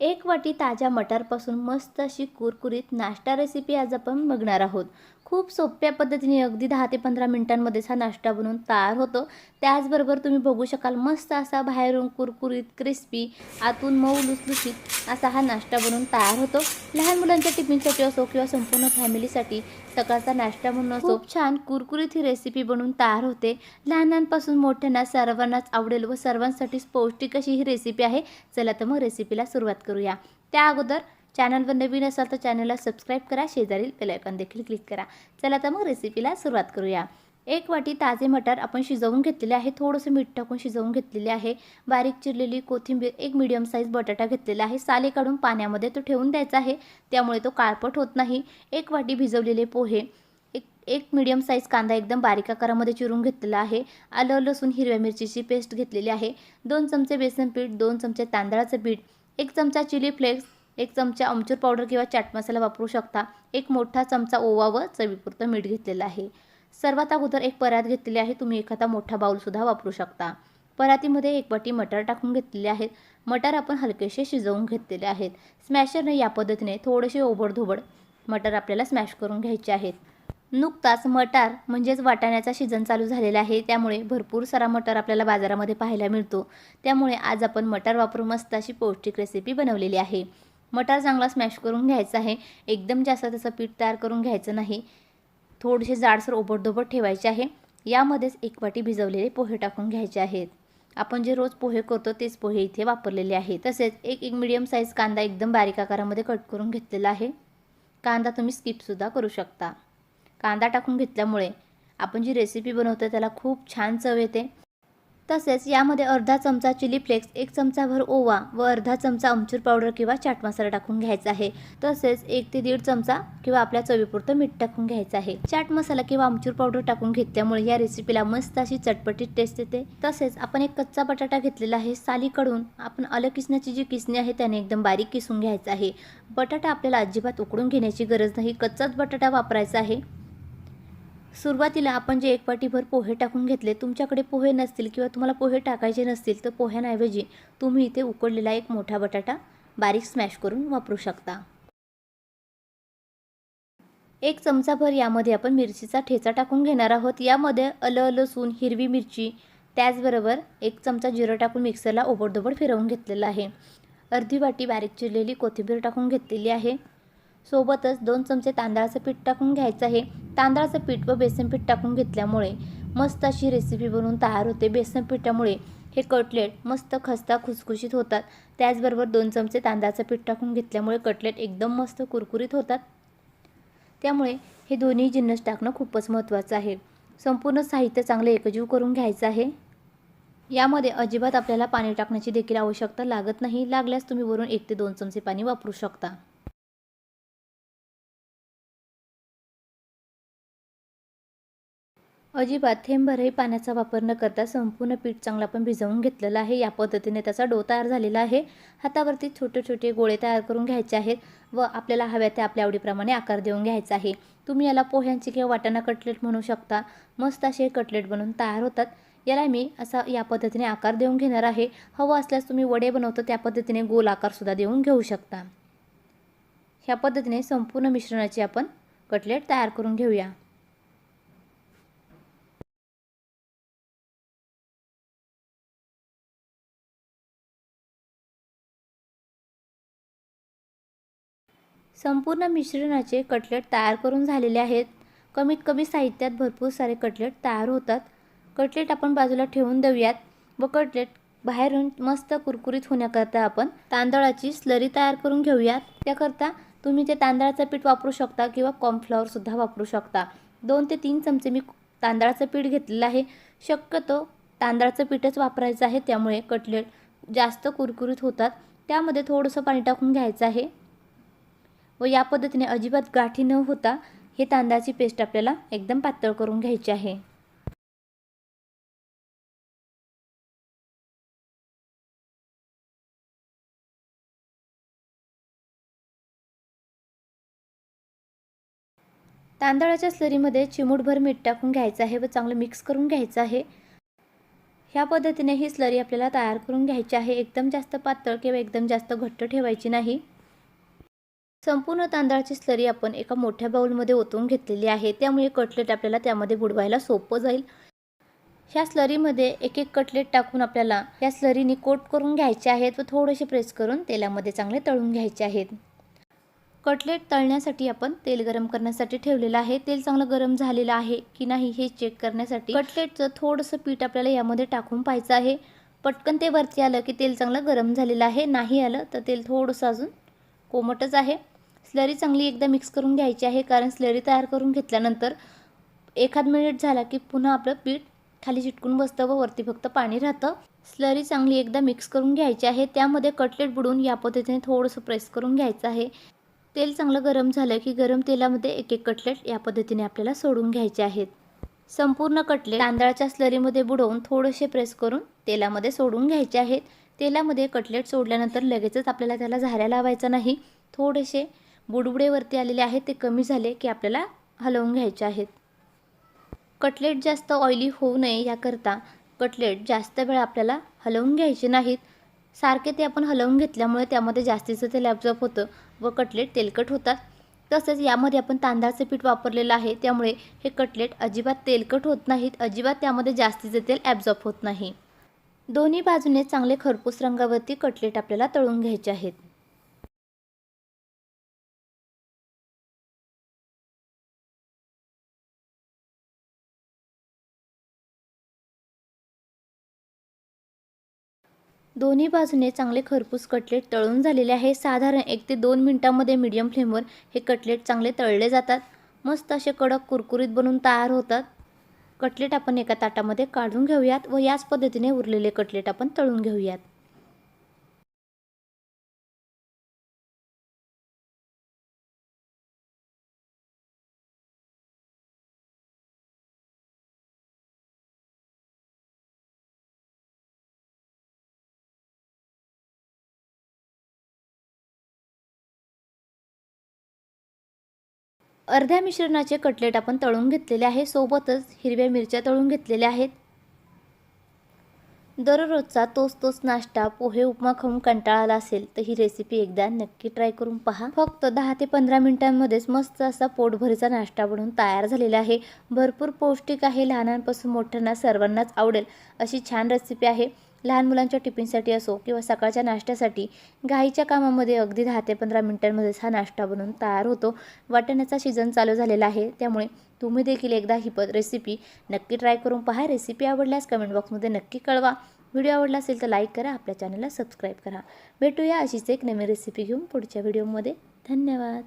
एक वाटी ताज्या मटारपासून मस्त अशी कुरकुरीत नाश्ता रेसिपी आज आपण बघणार आहोत. खूप सोप्या पद्धतीने अगदी दहा ते पंधरा मिनिटांमध्येच हा नाश्ता बनवून तयार होतो. त्याचबरोबर तुम्ही बघू शकाल मस्त असा बाहेरून कुरकुरीत क्रिस्पी आतून मऊ लुसलुशीत असा हा नाश्ता बनवून तयार होतो. लहान मुलांच्या टिफिनसाठी असो किंवा संपूर्ण फॅमिलीसाठी सकाळचा नाश्ता म्हणून असो छान. कुरकुरीत ही रेसिपी बनवून तयार होते. लहानांपासून मोठ्यांना सर्वांनाच आवडेल व सर्वांसाठीच पौष्टिक अशी ही रेसिपी आहे. चला तर मग रेसिपीला सुरुवात करूया. त्या अगोदर चॅनलवर नवीन असाल तर चॅनलला सबस्क्राईब करा. शेजारील बेलायकॉन देखील क्लिक करा. चला तर मग रेसिपीला सुरुवात करूया. एक वाटी ताजे मटार आपण शिजवून घेतलेले आहे. थोडंसं मीठ टाकून शिजवून घेतलेले आहे. बारीक चिरलेली कोथिंबीर एक मिडियम साईज बटाटा घेतलेला आहे. साले काढून पाण्यामध्ये तो ठेवून द्यायचा आहे. त्यामुळे तो काळपट होत नाही. एक वाटी भिजवलेले पोहे एक एक मिडियम साईज कांदा एकदम बारीक आकारामध्ये चिरून घेतलेला आहे. आलं लसूण हिरव्या मिरचीची पेस्ट घेतलेली आहे. दोन चमचे बेसन पीठ दोन चमचे तांदळाचं पीठ एक चमचा चिली फ्लेक्स एक चमचा आमचूर पावडर किंवा चाट मसाला वापरू शकता. एक मोठा चमचा ओवा व चवीपुरतं मीठ घेतलेलं आहे. सर्वात अगोदर एक परात घेतलेली आहे. तुम्ही एखादा मोठा बाऊलसुद्धा वापरू शकता. परातीमध्ये एक वाटी मटार टाकून घेतलेले आहेत. मटार आपण हलकेसे शिजवून घेतलेले आहेत. स्मॅशरने या पद्धतीने थोडेसे ओबडधोबड मटार आपल्याला स्मॅश करून घ्यायचे आहेत. नुकताच मटार म्हणजेच वाटाण्याचा सीझन चालू झालेला आहे. त्यामुळे भरपूर सारा मटार आपल्याला बाजारामध्ये पाहायला मिळतो. त्यामुळे आज आपण मटार वापरून मस्त अशी पौष्टिक रेसिपी बनवलेली आहे. मटार चांगला स्मॅश करून घ्यायचा आहे. एकदम जास्त त्याचं पीठ तयार करून घ्यायचं नाही. थोडेसे जाडसर ओबडधोबड ठेवायचे आहे. यामध्येच एक वाटी भिजवलेले पोहे टाकून घ्यायचे आहेत. आपण जे रोज पोहे करतो तेच पोहे इथे वापरलेले आहे. तसेच एक एक मिडियम साईज कांदा एकदम बारीक आकारामध्ये कट करून घेतलेला आहे. कांदा तुम्ही स्किपसुद्धा करू शकता. कांदा टाकून घेतल्यामुळे आपण जी रेसिपी बनवतो त्याला खूप छान चव येते. तसेच यामध्ये अर्धा चमचा चिली फ्लेक्स एक चमचाभर ओवा व अर्धा चमचा अमचूर पावडर किंवा चाट मसाला टाकून घ्यायचा आहे. तसेच एक ते दीड चमचा किंवा आपल्या चवीपुरतं मीठ टाकून घ्यायचं आहे. चाट मसाला किंवा आमचूर पावडर टाकून घेतल्यामुळे या रेसिपीला मस्त अशी चटपटीत टेस्ट येते. तसेच आपण एक कच्चा बटाटा घेतलेला आहे सालीकडून आपण आलं किसण्याची जी किसणी आहे त्याने एकदम बारीक किसून घ्यायचं आहे. बटाटा आपल्याला अजिबात उकडून घेण्याची गरज नाही. कच्चाच बटाटा वापरायचा आहे. सुरुवातीला आपण जे एक वाटीभर पोहे टाकून घेतले तुमच्याकडे पोहे नसतील किंवा तुम्हाला पोहे टाकायचे नसतील तर पोह्यांऐवजी तुम्ही इथे उकडलेला एक मोठा बटाटा बारीक स्मॅश करून वापरू शकता. एक चमचाभर यामध्ये आपण मिरचीचा ठेचा टाकून घेणार आहोत. यामध्ये अलं लसूण हिरवी मिरची त्याचबरोबर एक चमचा जिरं टाकून मिक्सरला ओबडधोबड फिरवून घेतलेला आहे. अर्धी वाटी बारीक चिरलेली कोथिंबीर टाकून घेतलेली आहे. सोबतच दोन चमचे तांदळाचं पीठ टाकून घ्यायचं आहे. तांदळाचं पीठ व बेसन पीठ टाकून घेतल्यामुळे मस्त अशी रेसिपी बनवून तयार होते बेसन पिठामुळे. हे कटलेट मस्त खस्ता खुसखुशीत होतात. त्याचबरोबर दोन चमचे तांदळाचं पीठ टाकून घेतल्यामुळे कटलेट एकदम मस्त कुरकुरीत होतात. त्यामुळे हे दोन्ही जिन्नस टाकणं खूपच महत्त्वाचं आहे. संपूर्ण साहित्य चांगलं एकजीव करून घ्यायचं आहे. यामध्ये अजिबात आपल्याला पाणी टाकण्याची देखील आवश्यकता लागत नाही. लागल्यास तुम्ही वरून एक ते दोन चमचे पाणी वापरू शकता. अजिबात थेंबभरही पाण्याचा वापर न करता संपूर्ण पीठ चांगलं आपण भिजवून घेतलेलं आहे. या पद्धतीने त्याचा डो तयार झालेला आहे. हातावरती छोटे छोटे गोळे तयार करून घ्यायचे आहेत व आपल्याला हव्या त्या आपल्या आवडीप्रमाणे आकार देऊन घ्यायचा आहे. तुम्ही याला पोह्यांची किंवा वाटाणा कटलेट म्हणू शकता. मस्त असे कटलेट बनवून तयार होतात. याला मी असा या पद्धतीने आकार देऊन घेणार आहे. हवं असल्यास तुम्ही वडे बनवतो त्या पद्धतीने गोल आकारसुद्धा देऊन घेऊ शकता. ह्या पद्धतीने संपूर्ण मिश्रणाची आपण कटलेट तयार करून घेऊया. संपूर्ण मिश्रणाचे कटलेट तयार करून झालेले आहेत. कमीत कमी साहित्यात भरपूर सारे कटलेट तयार होतात. कटलेट आपण बाजूला ठेवून देऊयात व कटलेट बाहेरून मस्त कुरकुरीत होण्याकरता आपण तांदळाची स्लरी तयार करून घेऊयात. त्याकरता तुम्ही ते तांदळाचं पीठ वापरू शकता किंवा कॉर्नफ्लॉवरसुद्धा वापरू शकता. दोन ते तीन चमचे मी तांदळाचं पीठ घेतलेलं आहे. शक्यतो तांदळाचं पीठच वापरायचं आहे त्यामुळे कटलेट जास्त कुरकुरीत होतात. त्यामध्ये थोडंसं पाणी टाकून घ्यायचं आहे. व या पद्धतीने अजिबात गाठी न होता हे तांदळाची पेस्ट आपल्याला एकदम पातळ करून घ्यायची आहे. तांदळाच्या स्लरीमध्ये चिमूटभर मीठ टाकून घ्यायचं आहे व चांगलं मिक्स करून घ्यायचं आहे. ह्या पद्धतीने ही स्लरी आपल्याला तयार करून घ्यायची आहे. एकदम जास्त पातळ किंवा एकदम जास्त घट्ट ठेवायची नाही. संपूर्ण तांदळाची स्लरी आपण एका मोठ्या बाउलमध्ये ओतून घेतलेली आहे. त्यामुळे कटलेट आपल्याला त्यामध्ये बुडवायला सोपं जाईल. ह्या स्लरीमध्ये एक एक कटलेट टाकून आपल्याला या स्लरीने कोट करून घ्यायचे आहेत व थोडेसे प्रेस करून तेलामध्ये चांगले तळून घ्यायचे आहेत. कटलेट तळण्यासाठी आपण तेल गरम करण्यासाठी ठेवलेलं आहे. तेल चांगलं गरम झालेलं आहे की नाही हे चेक करण्यासाठी कटलेटचं थोडंसं पीठ आपल्याला यामध्ये टाकून पाहायचं आहे. पटकन ते वरती आलं की तेल चांगलं गरम झालेलं आहे. नाही आलं तर तेल थोडंसं अजून कोमटच आहे. स्लरी चांगली एकदा मिक्स करून घ्यायची आहे कारण स्लरी तयार करून घेतल्यानंतर एखाद मिनिट झाला की पुन्हा आपलं पीठ खाली चिटकून बसतं व वरती फक्त पाणी राहतं. स्लरी चांगली एकदा मिक्स करून घ्यायची आहे त्यामध्ये कटलेट बुडून या पद्धतीने थोडंसं प्रेस करून घ्यायचं आहे. तेल चांगलं गरम झालं की गरम तेलामध्ये एक एक कटलेट या पद्धतीने आपल्याला सोडून घ्यायचे आहेत. संपूर्ण कटलेट तांदळाच्या स्लरीमध्ये बुडवून थोडेसे प्रेस करून तेलामध्ये सोडून घ्यायचे आहेत. तेलामध्ये कटलेट सोडल्यानंतर लगेचच आपल्याला त्याला झाऱ्या लावायचा नाही. थोडेसे बुडबुडेवरती आलेले आहेत ते कमी झाले की आपल्याला हलवून घ्यायचे आहेत. कटलेट जास्त ऑइली होऊ नये याकरता कटलेट जास्त वेळ आपल्याला हलवून घ्यायचे नाहीत. सारखे ते आपण हलवून घेतल्यामुळे त्यामध्ये जास्तीचं तेल ॲब्झॉर्ब होतं व कटलेट तेलकट होतात. तसेच यामध्ये आपण तांदळाचं पीठ वापरलेलं आहे त्यामुळे हे कटलेट अजिबात तेलकट होत नाहीत अजिबात त्यामध्ये जास्तीचं तेल ॲब्झॉर्ब होत नाही. दोन्ही बाजूने चांगले खरपूस रंगावरती कटलेट आपल्याला तळून घ्यायचे आहेत. दोन्ही बाजूने चांगले खरपूस कटलेट तळून झालेले आहे. साधारण एक ते दोन मिनटामध्ये मीडियम फ्लेमवर हे कटलेट चांगले तळले जातात. मस्त असे कडक कुरकुरीत बनून तयार होतात. कटलेट आपण एका ताटामध्ये काढून घेऊयात व याच पद्धतीने उरलेले कटलेट आपण तळून घेऊयात. अर्ध्या मिश्रणाचे कटलेट आपण तळून घेतलेले आहे. सोबतच हिरव्या मिरच्या तळून घेतलेल्या आहेत. दररोजचा तोच तोच नाश्ता पोहे उपमा खाऊन कंटाळा आला असेल तर ही रेसिपी एकदा नक्की ट्राय करून पहा. फक्त दहा ते पंधरा मिनिटांमध्येच मस्त असा पोटभरीचा नाश्ता बनवून तयार झालेला आहे. भरपूर पौष्टिक आहे लहानांपासून मोठ्यांना सर्वांनाच आवडेल अशी छान रेसिपी आहे. लहान मुलांच्या टिफिनसाठी असो किंवा सकाळच्या नाश्त्यासाठी घाईच्या कामामध्ये अगदी दहा ते पंधरा मिनटांमध्येच हा नाश्ता बनवून तयार होतो. वाटण्याचा सीझन चालू झालेला आहे त्यामुळे तुम्ही देखील एकदा ही प रेसिपी नक्की ट्राय करून पहा. रेसिपी आवडल्यास कमेंट बॉक्समध्ये नक्की कळवा. व्हिडिओ आवडला असेल तर लाईक करा आपल्या चॅनलला सबस्क्राईब करा. भेटूया अशीच एक नवीन रेसिपी घेऊन पुढच्या व्हिडिओमध्ये धन्यवाद.